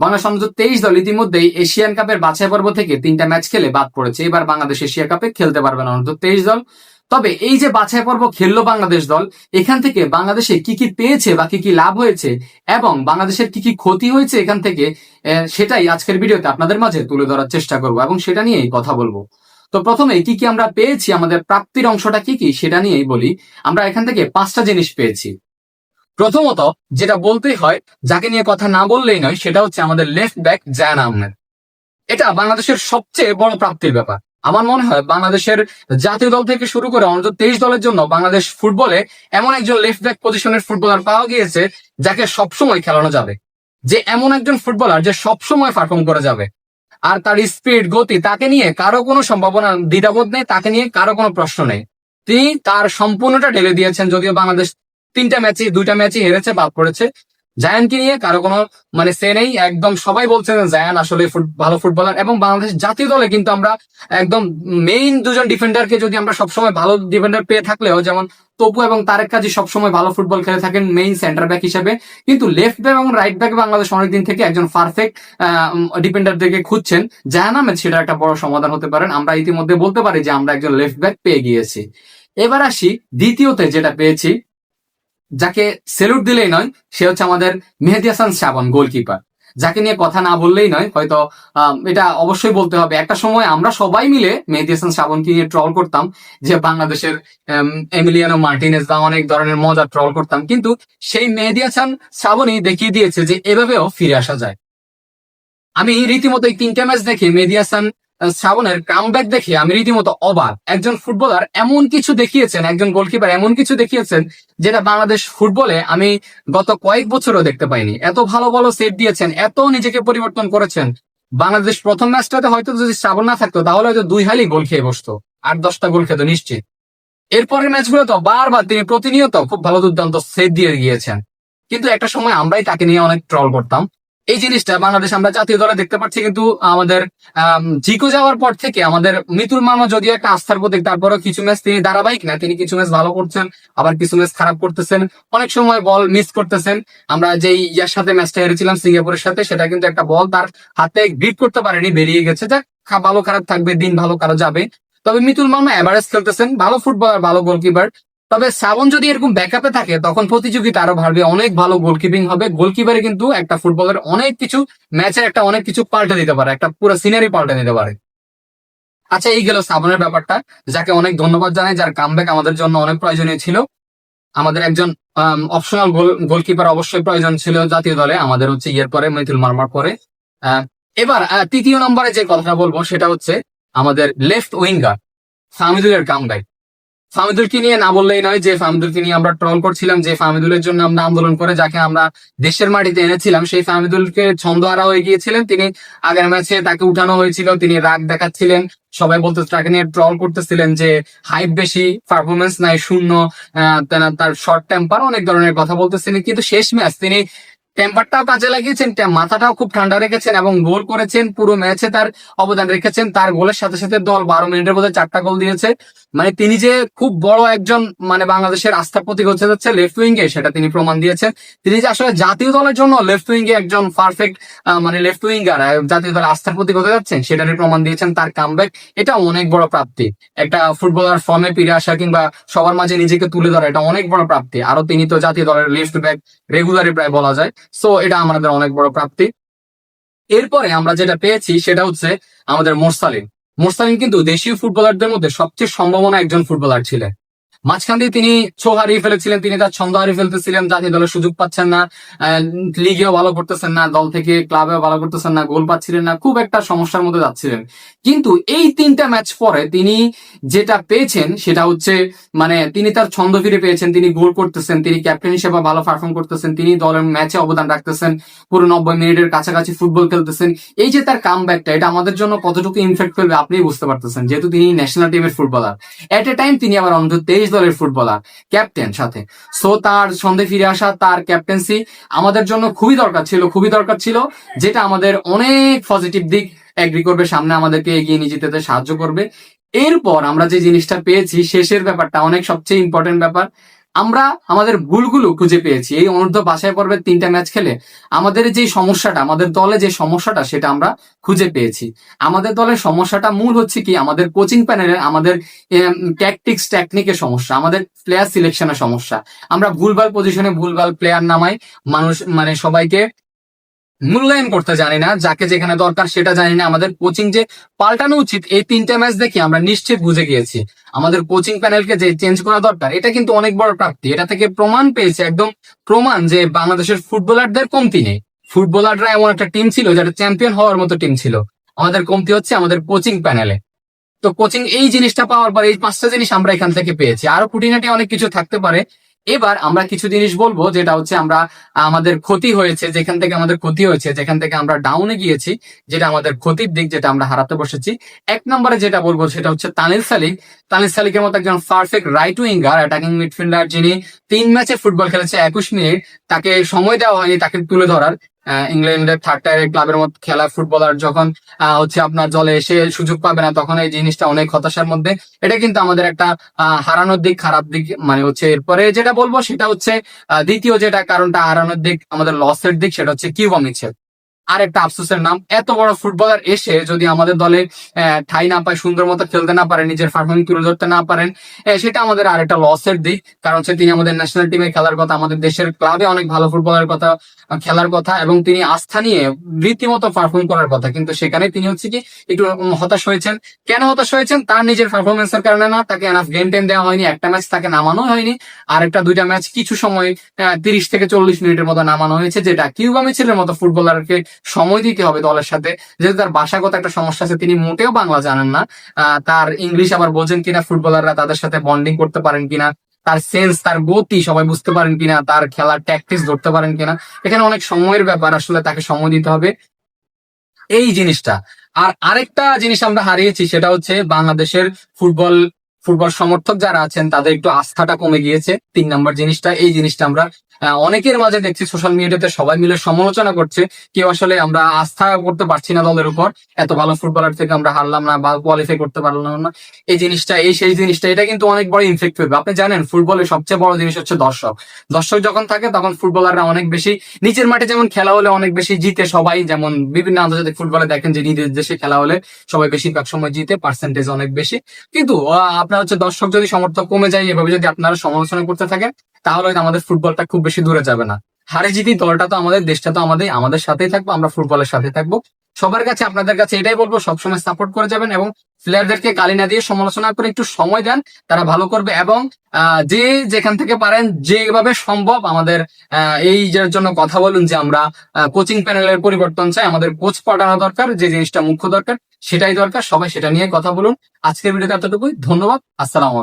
বাংলাদেশ অন্তত তেইশ দল ইতিমধ্যেই এশিয়ান কাপের বাছাই পর্ব থেকে তিনটা ম্যাচ খেলে বাদ পড়েছে। এবার বাংলাদেশ এশিয়া কাপে খেলতে পারবে না অন্তত তেইশ দল। তবে এই যে বাছাই পর্ব খেললো বাংলাদেশ দল, এখান থেকে বাংলাদেশে কি কি পেয়েছে বা কি কি লাভ হয়েছে এবং বাংলাদেশের কি কি ক্ষতি হয়েছে এখান থেকে সেটাই আজকের ভিডিওতে আপনাদের মাঝে তুলে ধরার চেষ্টা করব এবং সেটা নিয়েই কথা বলব। তো প্রথমে কি কি আমরা পেয়েছি, আমাদের প্রাপ্তির অংশটা কি কি, সেটা নিয়েই বলি। আমরা এখান থেকে পাঁচটা জিনিস পেয়েছি। প্রথমত যেটা বলতেই হয়, যাকে নিয়ে কথা না বললেই নয়, সেটা হচ্ছে আমাদের লেফট ব্যাক জায়ান আহমেদ। এটা বাংলাদেশের সবচেয়ে বড় প্রাপ্তির ব্যাপার। আমার মনে হয় বাংলাদেশের জাতীয় দল থেকে শুরু করে অন্তত তেইশ দলের জন্য বাংলাদেশ ফুটবলে এমন একজন লেফট ব্যাক পজিশনের ফুটবলার পাওয়া গিয়েছে, যাকে সবসময় খেলানো যাবে। যে এমন একজন ফুটবলার যে সবসময় পারফর্ম করে যাবে। আর তার স্পিড গতি, তাকে নিয়ে কারও কোনো সম্ভাবনা, দ্বিধাবোধ নেই, তাকে নিয়ে কারও কোনো প্রশ্ন নেই। তিনি তার সম্পূর্ণটা ঢেলে দিয়েছেন, যদিও বাংলাদেশ তিনটা ম্যাচে দুইটা ম্যাচই হেরেছে, বাদ পড়েছে। জায়ানকে নিয়ে কারও কোনো মানে সে নেই, একদম সবাই বলছে যে জায়ান আসলে ভালো ফুটবলার এবং বাংলাদেশ জাতীয় দলে কিন্তু আমরা একদম মেইন দুজন ডিফেন্ডারকে যদি আমরা সবসময় ভালো ডিফেন্ডার পেয়ে থাকলেও, যেমন তপু এবং তারেক কাজী সবসময় ভালো ফুটবল খেলে থাকেন মেইন সেন্টার ব্যাক হিসেবে। কিন্তু লেফট ব্যাক এবং রাইট ব্যাক বাংলাদেশ অনেকদিন থেকে একজন পারফেক্ট ডিফেন্ডারদেরকে খুঁজছেন। জাহান আহমেদ, সেটা একটা বড় সমাধান হতে পারেন আমরা ইতিমধ্যে বলতে পারি যে আমরা একজন লেফট ব্যাক পেয়ে গিয়েছি। এবার আসি দ্বিতীয়তে যেটা পেয়েছি যাকে সেলুট দিলেই নয় সে হচ্ছে আমাদের মেহেদি হাসান শ্রাবণ গোলকিপার যাকে নিয়ে কথা না বললেই নয় হয়তো এটা অবশ্যই বলতে হবে। একটা সময় আমরা সবাই মিলে মেহেদি হাসান শ্রাবণকে নিয়ে ট্রল করতাম যে বাংলাদেশের এম, এমিলিয়ানো মার্টিনেস বা অনেক ধরনের মজা ট্রল করতাম। কিন্তু সেই মেহেদি হাসান শ্রাবণই দেখিয়ে দিয়েছে যে এভাবেও ফিরে আসা যায়। আমি রীতিমতো এই তিনটা ম্যাচ দেখে মেহেদি হাসান শ্রাবণের কামব্যাক দেখে আমি রীতিমতো অবাক। একজন ফুটবলার এমন কিছু দেখিয়েছেন, একজন গোলকিপার এমন কিছু দেখিয়েছেন, যেটা বাংলাদেশ ফুটবলে আমি গত কয়েক বছরও দেখতে পাইনি। এত ভালো ভালো সেট দিয়েছেন, এত নিজেকে পরিবর্তন করেছেন। বাংলাদেশ প্রথম ম্যাচটাতে হয়তো যদি শ্রাবণ না থাকতো, তাহলে হয়তো দুই হালি গোল খেয়ে বসতো, আট, দশটা গোল খেতো নিশ্চিত। এরপরের ম্যাচগুলো তো বারবার তিনি প্রতিনিয়ত খুব ভালো দুর্দান্ত সেট দিয়ে গিয়েছেন। কিন্তু একটা সময় আমরাই তাকে নিয়ে অনেক ট্রল করতাম। এই জিনিসটা বাংলাদেশ আমরা জাতীয় দলে দেখতে পাচ্ছি কিন্তু আমাদের আম, জিকো যাওয়ার পর থেকে আমাদের মিতুল মামা যদিও একটা আস্থার প্রতীক তারপরেও কিছু ম্যাচ তিনি ধারাবাহিক না তিনি কিছু ম্যাচ ভালো করছেন আবার কিছু ম্যাচ খারাপ করতেছেন। অনেক সময় বল মিস করতেছেন। আমরা যেই ইয়ার সাথে ম্যাচটা হেরেছিলাম সিঙ্গাপুরের সাথে সেটা কিন্তু একটা বল তার হাতে গ্রিপ করতে পারেনি বেরিয়ে গেছে। যাক ভালো খারাপ থাকবে দিন ভালো কারও যাবে। তবে মিতুল মামা এভারেজ খেলতেছেন ভালো ফুটবলার ভালো গোলকিপার তবে শ্রাবণ যদি এরকম ব্যাকআপে থাকে, তখন প্রতিযোগিতা আরও বাড়বে। অনেক ভালো গোলকিপিং হবে। গোলকিপারে কিন্তু একটা ফুটবলের অনেক কিছু ম্যাচের একটা অনেক কিছু পাল্টে দিতে পারে। একটা পুরো সিনারি পাল্টে দিতে পারে। আচ্ছা এই গেল শ্রাবণের ব্যাপারটা। যাকে অনেক ধন্যবাদ জানাই, যার কামব্যাক আমাদের জন্য অনেক প্রয়োজনীয় ছিল। আমাদের একজন অপশনাল গোল গোলকিপার অবশ্যই প্রয়োজন ছিল জাতীয় দলে। আমাদের হচ্ছে ইয়ের পরে মিতুল মার্মার পরে। এবার তৃতীয় নম্বরে যে কথাটা বলব, সেটা হচ্ছে আমাদের লেফট উইঙ্গার ফামিদুলের কামব্যাক ফামিদুলকে নিয়ে না বললেই নয় যে ফামিদুলকে নিয়ে আমরা ট্রল করছিলাম, যে ফামিদুলের জন্য আমরা আন্দোলন করে যাকে আমরা দেশের মাটিতে এনেছিলাম, সেই ফামিদুলকে ছন্দহারা হয়ে গিয়েছিলেন তিনি আগের ম্যাচে তাকে উঠানো হয়েছিল, তিনি রাগ দেখাচ্ছিলেন। সবাই বলতে তাকে নিয়ে ট্রল করতেছিলেন যে হাইপ বেশি পারফরমেন্স নাই, শূন্য তার শর্ট টেম্পার অনেক ধরনের কথা বলতেছিলেন। কিন্তু শেষ ম্যাচ তিনি টেম্পারটাও কাজে লাগিয়েছেন মাথাটাও খুব ঠান্ডা রেখেছেন এবং গোল করেছেন, পুরো ম্যাচে তার অবদান রেখেছেন, তার গোলের সাথে সাথে দল বারো মিনিটের মধ্যে চারটা গোল দিয়েছে। মানে তিনি যে খুব বড় একজন মানে বাংলাদেশের আস্থার প্রতীক হচ্ছে যাচ্ছে লেফট উইং এ, সেটা তিনি প্রমাণ দিয়েছেন। তিনি যে আসলে জাতীয় দলের জন্য লেফট উইং এ একজন পারফেক্ট মানে লেফট উইঙ্গার জাতীয় দলের আস্থার প্রতীক হতে যাচ্ছেন সেটারই প্রমাণ দিয়েছেন তার কামব্যাক এটা অনেক বড় প্রাপ্তি। একটা ফুটবলার ফর্মে ফিরে আসা কিংবা সবার মাঝে নিজেকে তুলে ধরা, এটা অনেক বড় প্রাপ্তি। আরও তিনি তো জাতীয় দলের লেফট ব্যাক রেগুলারই প্রায় বলা যায়। সো এটা আমাদের অনেক বড় প্রাপ্তি। এরপরে আমরা যেটা পেয়েছি সেটা হচ্ছে আমাদের মোরসালিন। মোরসালিন কিন্তু দেশীয় ফুটবলারদের মধ্যে সবচেয়ে সম্ভাবনা একজন ফুটবলার ছিলেন। মাঝখান দিয়ে তিনি ছো হারিয়ে ফেলেছিলেন, তিনি তার ছন্দ হারিয়ে ফেলতেছিলেন, জাতীয় দলের সুযোগ পাচ্ছেন না লিগেও ভালো করতেছেন না, দল থেকে ক্লাবেও ভালো করতেছেন না, গোল পাচ্ছিলেন না, খুব একটা সমস্যার মধ্যে যাচ্ছিলেন। কিন্তু এই তিনটা ম্যাচ পরে তিনি যেটা পেয়েছেন সেটা হচ্ছে মানে তিনি তার ছন্দ ফিরে পেয়েছেন, তিনি গোল করতেছেন, তিনি ক্যাপ্টেন হিসেবে ভালো পারফর্ম করতেছেন, তিনি দলের ম্যাচে অবদান রাখতেছেন, পুরো নব্বই মিনিটের কাছাকাছি ফুটবল খেলতেছেন। এই যে তার কাম ব্যাকটা এটা আমাদের জন্য কতটুকু ইনফেক্ট ফেলবে আপনি বুঝতে পারতেছেন, যেহেতু তিনি ন্যাশনাল টিমের ফুটবলার এট এ টাইম তিনি আবার অন্তত তেইশ দলের ফুটবলার ক্যাপ্টেন সাথে। সো তার সন্ধে ফিরে আসা, তার ক্যাপ্টেন্সি আমাদের জন্য খুবই দরকার ছিল, খুবই দরকার ছিল, যেটা আমাদের অনেক পজিটিভ দিক এগ্রি করবে, সামনে আমাদেরকে এগিয়ে নিয়ে যেতে সাহায্য করবে। এরপর আমরা যে জিনিসটা পেয়েছি, শেষের ব্যাপারটা অনেক সবচেয়ে ইম্পর্টেন্ট ব্যাপার আমরা আমাদের ভুলগুলো খুঁজে পেয়েছি। এই অনূর্ধ্ব বাছাই পর্বের তিনটা ম্যাচ খেলে আমাদের যে সমস্যাটা, আমাদের দলে যে সমস্যাটা, সেটা আমরা খুঁজে পেয়েছি। আমাদের দলের সমস্যাটা মূল হচ্ছে কি? আমাদের কোচিং প্যানেলে আমাদের ট্যাকটিক্স টেকনিকের সমস্যা, আমাদের প্লেয়ার সিলেকশনের সমস্যা। আমরা ভুলভাল পজিশনে ভুলভাল প্লেয়ার নামাই মানুষ মানে সবাইকে মূল্যায়ন করতে জানি না, যাকে যেখানে দরকার সেটা জানি না। আমাদের কোচিং যে পাল্টানো উচিত, এই তিনটা ম্যাচ দেখে আমরা নিশ্চিত বুঝে গিয়েছি। আমাদের কোচিং প্যানেলকে যে চেঞ্জ করা দরকার, এটা কিন্তু অনেক বড় প্রাপ্তি। এটা থেকে প্রমাণ পেয়েছে, একদম প্রমাণ যে বাংলাদেশের ফুটবলারদের কমতি নেই। ফুটবলাররা এমন একটা টিম ছিল যেটা চ্যাম্পিয়ন হওয়ার মতো টিম ছিল। আমাদের কমতি হচ্ছে আমাদের কোচিং প্যানেলে তো কোচিং এই জিনিসটা পাওয়ার পর এই পাঁচটা জিনিস আমরা এখান থেকে পেয়েছি। আরও খুঁটিনাটি অনেক কিছু থাকতে পারে। এবার আমরা কিছু জিনিস বলব, যেটা হচ্ছে আমরা, আমাদের ক্ষতি হয়েছে, যেখান থেকে আমাদের ক্ষতি হয়েছে, যেখান থেকে আমরা ডাউনে গিয়েছি, যেটা আমাদের ক্ষতির দিক যেটা আমরা হারাতে বসেছি। এক নম্বরে যেটা বলব, সেটা হচ্ছে তানিল সালিক। তানিল সালিকের মতো একজন perfect right winger attacking midfielder যিনি তিন ম্যাচে ফুটবল খেলেছে, একুশ মিনিট তাকে সময় দেওয়া হয়নি, তাকে তুলে ধরার। ইংল্যান্ডের থার্ড টায়ারের ক্লাবের মত খেলা ফুটবলার যখন হচ্ছে আপনার দলে এসে সুযোগ পাবে না, তখন এই জিনিসটা অনেক হতাশার মধ্যে। এটা কিন্তু আমাদের একটা হারানোর দিক, খারাপ দিক মানে হচ্ছে এরপরে যেটা বলব সেটা হচ্ছে দ্বিতীয় যেটা কারণটা হারানোর দিক, আমাদের লসের দিক, সেটা হচ্ছে কিউবা মিচেল আর একটা আফসোসের নাম, এত বড় ফুটবলার এসে যদি আমাদের দলে ঠাই না পায়, সুন্দর মতো খেলতে না পারে, নিজের পারফরমেন্স তুলে ধরতে না পারেন সেটা আমাদের আর একটা লসের দিক। কারণ হচ্ছে তিনি আমাদের ন্যাশনাল টিমে খেলার কথা, আমাদের দেশের ক্লাবে অনেক ভালো ফুটবলের কথা খেলার কথা, এবং তিনি আস্থা নিয়ে রীতিমতো পারফর্ম করার কথা। কিন্তু সেখানে তিনি হচ্ছে কি, একটু হতাশ হয়েছেন। কেন হতাশ হয়েছেন? তার নিজের পারফরমেন্সের কারণে না, তাকে এনাফ গেম টেন দেওয়া হয়নি, একটা ম্যাচ তাকে নামানো হয়নি আর একটা দুইটা ম্যাচ কিছু সময় তিরিশ থেকে চল্লিশ মিনিটের মতো নামানো হয়েছে, যেটা কিউবা মিছিলের মতো ফুটবলারকে সময় দিতে হবে দলের সাথে। যেহেতু তার ভাষাগত একটা সমস্যা আছে, তিনি মোটেও বাংলা জানেন না। তার ইংলিশ আবার বোঝেন কিনা, ফুটবলাররা তাদের সাথে বন্ডিং করতে পারেন কিনা, তার সেন্স তার গতি সবাই বুঝতে পারেন কিনা, তার খেলার ট্যাকটিক্স ধরতে পারেন কিনা। এখানে অনেক সময়ের ব্যাপার, আসলে তাকে সময় দিতে হবে। এই জিনিসটা। আর আরেকটা জিনিস আমরা হারিয়েছি, সেটা হচ্ছে বাংলাদেশের ফুটবল ফুটবল সমর্থক যারা আছেন তাদের একটু আস্থাটা কমে গিয়েছে। তিন নম্বর জিনিসটা এই জিনিসটা আমরা অনেকের মাঝে দেখছি সোশ্যাল মিডিয়াতে সবাই মিলে সমালোচনা করছে কেউ আসলে আমরা আস্থা করতে পারছি না দলের উপর। এত ভালো ফুটবলার থেকে আমরা হারলাম না বা কোয়ালিফাই করতে পারলাম না। এই জিনিসটা এই সেই জিনিসটা এটা কিন্তু অনেক বড় ইনফেক্ট হবে আপনি জানেন ফুটবলের সবচেয়ে বড় জিনিস হচ্ছে দর্শক। দর্শক যখন থাকে তখন ফুটবলাররা অনেক বেশি নিচের মাঠে যেমন খেলা হলে অনেক বেশি জিতে সবাই যেমন বিভিন্ন আন্তর্জাতিক ফুটবলে দেখেন যে নিজের দেশে খেলা হলে সবাই বেশিরভাগ সময় জিতে পার্সেন্টেজ অনেক বেশি। কিন্তু আহ, আপনার হচ্ছে দর্শক যদি সমর্থক কমে যায়, এভাবে যদি আপনারা সমালোচনা করতে থাকেন, তাহলে হয়তো আমাদের ফুটবলটা খুব বেশি দূরে যাবে না। হারে জিতি, দলটা তো আমাদের, দেশটা তো আমাদের আমাদের সাথেই থাকব, আমরা ফুটবলের সাথে থাকব। সবার কাছে, আপনাদের কাছে এটাই বলব, সবসময় সাপোর্ট করে যাবেন এবং প্লেয়ারদেরকে গালি না দিয়ে সমালোচনা করে একটু সময় দেন, তারা ভালো করবে এবং যে যেখান থেকে পারেন, যেভাবে সম্ভব আমাদের এই জন্য কথা বলুন যে আমরা কোচিং প্যানেলের পরিবর্তন চাই, আমাদের কোচ পাঠানো দরকার, যে জিনিসটা মুখ্য দরকার, সেটাই দরকার, সবাই সেটা নিয়ে কথা বলুন। আজকের ভিডিওতে এতটুকুই, ধন্যবাদ, আসসালামু